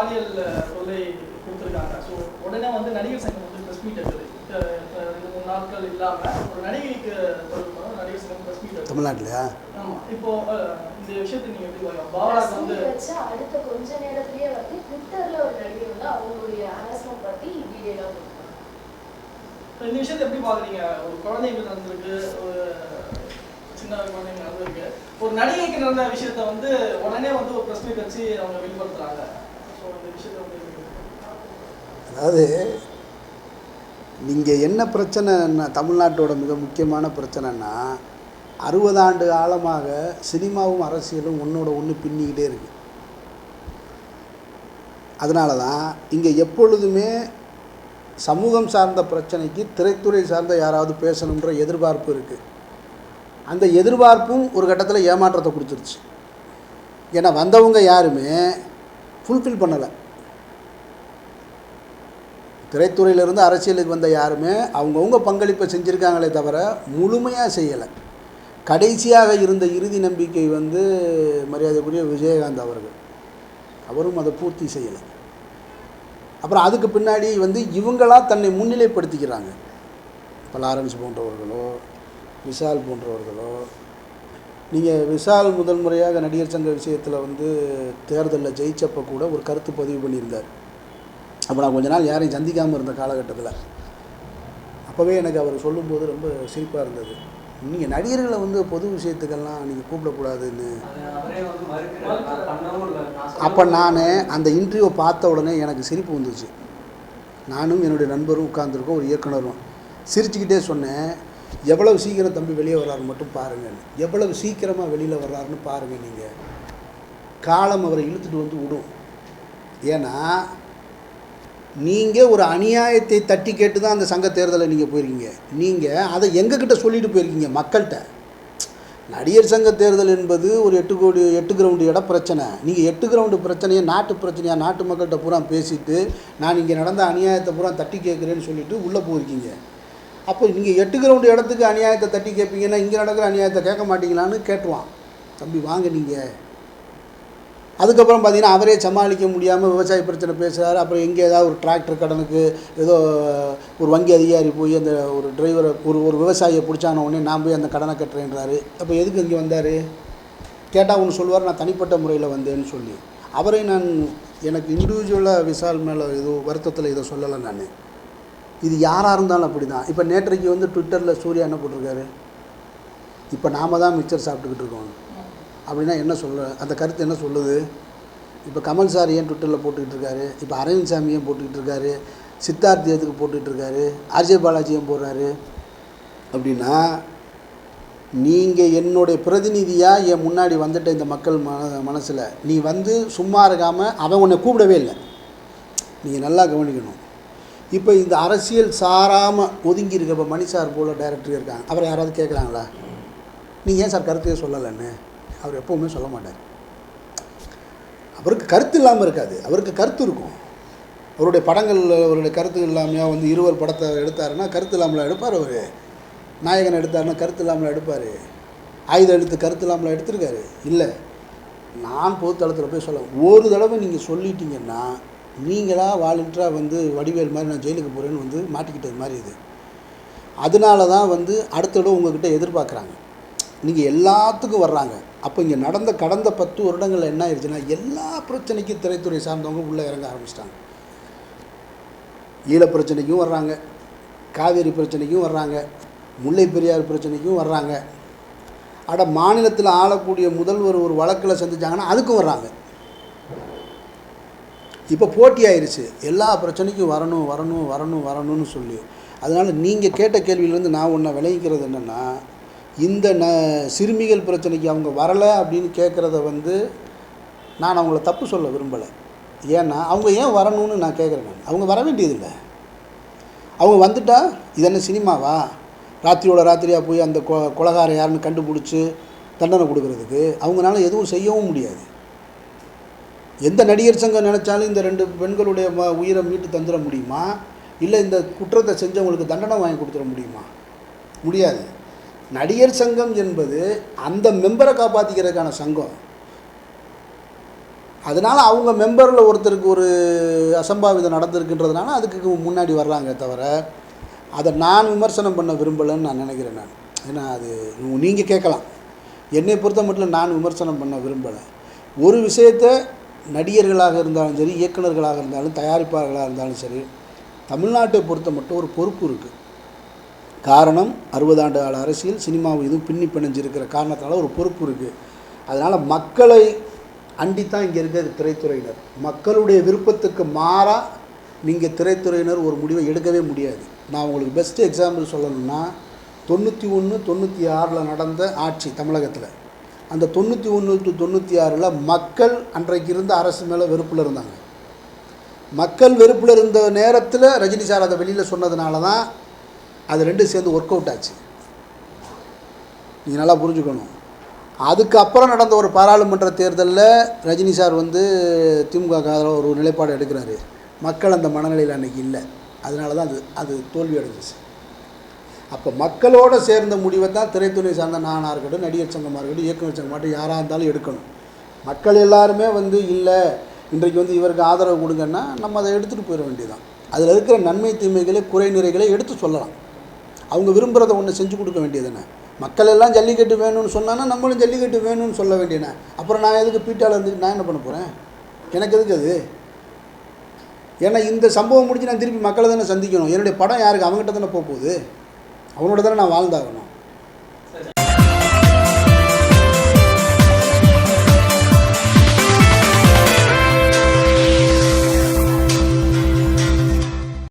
பாலியல் தொல்லை கொடுத்துருக்காங்க. ஸோ உடனே வந்து நடிகர் சங்கம் வந்து ப்ரெஸ் மீட் இப்ப ரெண்டு மூணு நாட்கள் இல்லாம ஒரு நடிகைக்கு நடிகர் சங்கம் ப்ரெஸ் மீட் தமிழ்நாட்டிலையா? ஆமா. இப்போ இந்த விஷயத்தை நீங்க எப்படி பாருங்க பாவராக்கு வந்து அடுத்த கொஞ்ச நேரத்திலேயே வந்து ட்விட்டர்ல ஒரு நடிகை வந்து அவங்களுடைய ஹராஸ்மெண்ட் பத்தி டீடைலா கொடுத்தாங்க இப்ப இந்த விஷயத்தை எப்படி பாக்குறீங்க? ஒரு குழந்தைங்க நடந்திருக்கு ஒரு சின்ன குழந்தைங்க நடந்திருக்கு ஒரு நடிகைக்கு நடந்த விஷயத்த வந்து உடனே வந்து ஒரு ப்ரெஸ் மீட் வச்சு அவங்க வெளிப்படுத்துறாங்க. அதாவது நீங்கள் என்ன பிரச்சனைன்னா தமிழ்நாட்டோட மிக முக்கியமான பிரச்சனைன்னா அறுபதாண்டு காலமாக சினிமாவும் அரசியலும் ஒன்றோட ஒன்று பின்னிக்கிட்டே இருக்கு. அதனால தான் இங்கே எப்பொழுதுமே சமூகம் சார்ந்த பிரச்சனைக்கு திரைத்துறை சார்ந்த யாராவது பேசணுன்ற எதிர்பார்ப்பு இருக்குது அந்த எதிர்பார்ப்பும் ஒரு கட்டத்தில் ஏமாற்றத்தை கொடுத்துருச்சு. ஏன்னா வந்தவங்க யாருமே ஃபுல்ஃபில் பண்ணலை. திரைத்துறையிலிருந்து அரசியலுக்கு வந்த யாருமே அவங்கவுங்க பங்களிப்பை செஞ்சுருக்காங்களே தவிர முழுமையாக செய்யலை. கடைசியாக இருந்த இறுதி நம்பிக்கை வந்து மரியாதைக்குரிய விஜயகாந்த் அவர்கள். அவரும் அதை பூர்த்தி செய்யலை. அப்புறம் அதுக்கு பின்னாடி வந்து இவங்களா தன்னை முன்னிலைப்படுத்திக்கிறாங்க. இப்போ லாரன்ஸ் போன்றவர்களோ விஷால் போன்றவர்களோ நீங்கள் விஷால் முதல் முறையாக நடிகர் சங்க விஷயத்தில் வந்து தேர்தலில் ஜெயிச்சப்போ கூட ஒரு கருத்து பதிவு பண்ணியிருந்தார். அப்போ நான் கொஞ்ச நாள் யாரையும் சந்திக்காமல் இருந்த காலகட்டத்தில். அப்போவே எனக்கு அவர் சொல்லும்போது ரொம்ப சிரிப்பாக இருந்தது. நீங்கள் நடிகர்களை வந்து பொது விஷயத்துக்கெல்லாம் நீங்கள் கூப்பிடக்கூடாதுன்னு. அப்போ நான் அந்த இன்டர்வியூ பார்த்த உடனே எனக்கு சிரிப்பு வந்துச்சு. நானும் என்னுடைய நண்பரும் உட்காந்துருக்கோம் ஒரு இயக்குனரும். சிரிச்சுக்கிட்டே சொன்னேன் எவ்வளவு சீக்கிரம் தம்பி வெளியே வர்றாரு மட்டும் பாருங்கள் எவ்வளவு சீக்கிரமாக வெளியில் வர்றாருன்னு பாருங்கள் நீங்கள் காலம் அவரை இழுத்துட்டு வந்து விடும். ஏன்னா நீங்கள் ஒரு அநியாயத்தை தட்டி கேட்டு தான் அந்த சங்க தேர்தலை நீங்கள் போயிருக்கீங்க. நீங்கள் அதை எங்ககிட்ட சொல்லிட்டு போயிருக்கீங்க மக்கள்கிட்ட. நடிகர் சங்க தேர்தல் என்பது ஒரு எட்டு கோடி எட்டு கிரவுண்டு இட பிரச்சனை. நீங்கள் எட்டு கிரவுண்டு பிரச்சனையை நாட்டு பிரச்சனையாக நாட்டு மக்கள்கிட்ட பூரா பேசிட்டு நான் இங்கே நடந்த அநியாயத்தை பூரா தட்டி கேட்குறேன்னு சொல்லிட்டு உள்ளே போயிருக்கீங்க. அப்போ நீங்கள் எட்டு கிரவுண்டு இடத்துக்கு அநியாயத்தை தட்டி கேட்பீங்கன்னா இங்கே நடக்கிற அநியாயத்தை கேட்க மாட்டீங்களான்னு கேட்டுவான் தம்பி வாங்க நீங்கள் அதுக்கப்புறம் பார்த்தீங்கன்னா அவரே சமாளிக்க முடியாமல் விவசாய பிரச்சனை பேசுகிறாரு அப்புறம் எங்கே ஏதாவது ஒரு டிராக்டர் கடனுக்கு ஏதோ ஒரு வங்கி அதிகாரி போய் அந்த ஒரு டிரைவரை ஒரு ஒரு விவசாயியை பிடிச்சான உடனே நான் போய் அந்த கடனை கட்டுறேன்றாரு. அப்போ எதுக்கு இங்கே வந்தார்? கேட்டால் ஒன்று சொல்லுவார் நான் தனிப்பட்ட முறையில் வந்தேன்னு சொல்லி. அவரை நான் எனக்கு இண்டிவிஜுவலாக விசால் மேலே ஏதோ வருத்தத்தில் இதை சொல்லலை நான். இது யாராக இருந்தாலும் அப்படி தான் இப்போ நேற்றைக்கு வந்து ட்விட்டரில் சூர்யா என்ன போட்டிருக்காரு? இப்போ நாம தான் மிக்சர் சாப்பிட்டுக்கிட்டு இருக்கோம். அப்படின்னா என்ன சொல்ல அந்த கருத்து என்ன சொல்லுது? இப்போ கமல் சார் ஏன் ட்விட்டரில் போட்டுக்கிட்டு இருக்காரு? இப்போ அரவிந்த் சாமி ஏன் போட்டுக்கிட்டு இருக்காரு? சித்தார்த்தி எதுக்கு போட்டுக்கிட்டு இருக்காரு? ஆர்ஜே பாலாஜி ஏன் போடுறாரு? அப்படின்னா நீங்கள் என்னுடைய பிரதிநிதியாக என் முன்னாடி வந்துட்ட இந்த மக்கள் மன மனசில் நீ வந்து சும்மா இருக்காமல் அவன் உன்னை கூப்பிடவே இல்லை. நீங்கள் நல்லா கவனிக்கணும். இப்போ இந்த அரசியல் சாராமல் ஒதுங்கி இருக்க இப்போ மணி சார் போல் டைரக்டர் இருக்காங்க. அவரை யாராவது கேட்கலாங்களா? நீங்கள் ஏன் சார் கருத்தையே சொல்லலைன்னு? அவர் எப்போவுமே சொல்ல மாட்டார். அவருக்கு கருத்து இல்லாமல் இருக்காது. அவருக்கு கருத்து இருக்கும். அவருடைய படங்கள் அவருடைய கருத்து இல்லாமையா வந்து இருவர் படத்தை எடுத்தாருன்னா கருத்து இல்லாமல் எடுப்பார் அவர்? நாயகன் எடுத்தாருன்னா கருத்து இல்லாமல் எடுப்பார்? ஆயுதம் எடுத்து கருத்து இல்லாமல் எடுத்திருக்காரு? இல்லை. நான் பொதுத்தளத்தில் போய் சொல்ல ஒரு தடவை நீங்கள் சொல்லிட்டீங்கன்னா நீங்களாக வாலண்டராக வந்து வடிவேல் மாதிரி நான் ஜெயிலுக்கு போகிறேன்னு வந்து மாட்டிக்கிட்டது மாதிரி இது. அதனால தான் வந்து அடுத்த இடம் உங்ககிட்ட எதிர்பார்க்குறாங்க. நீங்கள் எல்லாத்துக்கும் வர்றாங்க. அப்போ இங்கே நடந்த கடந்த பத்து வருடங்களில் என்ன ஆயிடுச்சுன்னா எல்லா பிரச்சனைக்கும் திரைத்துறை சார்ந்தவங்க உள்ளே இறங்க ஆரம்பிச்சிட்டாங்க. ஈழப் பிரச்சனைக்கும் வர்றாங்க. காவேரி பிரச்சனைக்கும் வர்றாங்க. முல்லை பெரியார் பிரச்சனைக்கும் வர்றாங்க. அட மாநிலத்தில் ஆளக்கூடிய முதல்வர் ஒரு வழக்கில் சந்திச்சாங்கன்னா அதுக்கும் வர்றாங்க. இப்போ போட்டி ஆயிடுச்சு எல்லா பிரச்சனைக்கும் வரணும் வரணும் வரணும் வரணும்னு சொல்லி. அதனால் நீங்கள் கேட்ட கேள்வியிலேருந்து நான் ஒன்றை விளைவிக்கிறது என்னென்னா இந்த ந சிறுமிகள் பிரச்சனைக்கு அவங்க வரலை அப்படின்னு கேட்குறத வந்து நான் அவங்கள தப்பு சொல்ல விரும்பலை. ஏன்னா அவங்க ஏன் வரணும்னு நான் கேட்குறேன் அவங்க வர வேண்டியதில்லை. அவங்க வந்துட்டா இது என்ன சினிமாவா? ராத்திரியோட ராத்திரியாக போய் அந்த கொ கொலகாரம் யாருன்னு கண்டுபிடிச்சி தண்டனை கொடுக்கறதுக்கு அவங்களால எதுவும் செய்யவும் முடியாது. எந்த நடிகர் சங்கம் நினச்சாலும் இந்த ரெண்டு பெண்களுடைய ம- உயிரை மீட்டு தந்துட முடியுமா? இல்லை இந்த குற்றத்தை செஞ்சவங்களுக்கு தண்டனை வாங்கி கொடுத்துட முடியுமா? முடியாது. நடிகர் சங்கம் என்பது அந்த மெம்பரை காப்பாற்றிக்கிறதுக்கான சங்கம். அதனால் அவங்க மெம்பரில் ஒருத்தருக்கு ஒரு அசம்பாவிதம் நடந்திருக்குன்றதுனால அதுக்கு முன்னாடி வர்றாங்க தவிர அதை நான் விமர்சனம் பண்ண விரும்பலைன்னு நான் நினைக்கிறேன் நான். ஏன்னா அது நீங்கள் கேட்கலாம். என்னை பொறுத்த மட்டும் நான் விமர்சனம் பண்ண விரும்பலை. ஒரு விஷயத்தை நடிகர்களாக இருந்தாலும் சரி இயக்குனர்களாக இருந்தாலும் தயாரிப்பாளர்களாக இருந்தாலும் சரி தமிழ்நாட்டை பொறுத்த மட்டும் ஒரு பொறுப்பு இருக்குது காரணம் அறுபதாண்டு கால அரசியல் சினிமாவும் இதுவும் பின்னி பிணைஞ்சிருக்கிற காரணத்தால் ஒரு பொறுப்பு இருக்குது அதனால் மக்களை அண்டித்தான் இங்கே இருக்கிற திரைத்துறையினர். மக்களுடைய விருப்பத்துக்கு மாறாக நீங்கள் திரைத்துறையினர் ஒரு முடிவை எடுக்கவே முடியாது. நான் உங்களுக்கு பெஸ்ட் எக்ஸாம்பிள் சொல்லணும்னா தொண்ணூற்றி ஒன்று தொண்ணூற்றி ஆறில் நடந்த ஆட்சி தமிழகத்தில். அந்த தொண்ணூற்றி ஒன்று டு தொண்ணூற்றி ஆறில் மக்கள் அன்றைக்கு இருந்த அரசு மேலே வெறுப்பில் இருந்தாங்க. மக்கள் வெறுப்பில் இருந்த நேரத்தில் ரஜினி சார் அதை வெளியில் சொன்னதுனால தான் அது ரெண்டும் சேர்ந்து ஒர்க் அவுட் ஆச்சு. நீங்கள் நல்லா புரிஞ்சுக்கணும். அதுக்கப்புறம் நடந்த ஒரு பாராளுமன்ற தேர்தலில் ரஜினி சார் வந்து திமுக ஒரு நிலைப்பாடு எடுக்கிறாரு. மக்கள் அந்த மனநிலையில் அன்றைக்கி இல்லை. அதனால தான் அது அது தோல்வி அடைஞ்சிச்சு அப்போ மக்களோடு சேர்ந்த முடிவை தான் திரைத்துறை சார்ந்த நானாக இருக்கட்டும் நடிகர் சங்கமாக இருக்கட்டும் இயக்குனர் சங்கமாகட்டும் யாராக இருந்தாலும் எடுக்கணும். மக்கள் எல்லாருமே வந்து இல்லை இன்றைக்கு வந்து இவருக்கு ஆதரவு கொடுங்கன்னா நம்ம அதை எடுத்துகிட்டு போயிட வேண்டியதுதான். அதில் இருக்கிற நன்மை தீமைகளை குறை நிறைகளை எடுத்து சொல்லலாம். அவங்க விரும்புகிறத ஒன்று செஞ்சு கொடுக்க வேண்டியதுன்னு மக்கள் எல்லாம் ஜல்லிக்கட்டு வேணும்னு சொன்னான்னா நம்மளும் ஜல்லிக்கட்டு வேணும்னு சொல்ல வேண்டியன அப்புறம் நான் எதுக்கு பீட்டால் இருந்துட்டு நான் என்ன பண்ண போகிறேன் எனக்கு எதுக்கு அது? ஏன்னா இந்த சம்பவம் முடிஞ்சு நான் திருப்பி மக்களை தானே சந்திக்கணும். என்னுடைய படம் யாருக்கு? அவங்ககிட்ட தானே போகுது. அவனோட தானே நான் வாழ்ந்தாகணும்.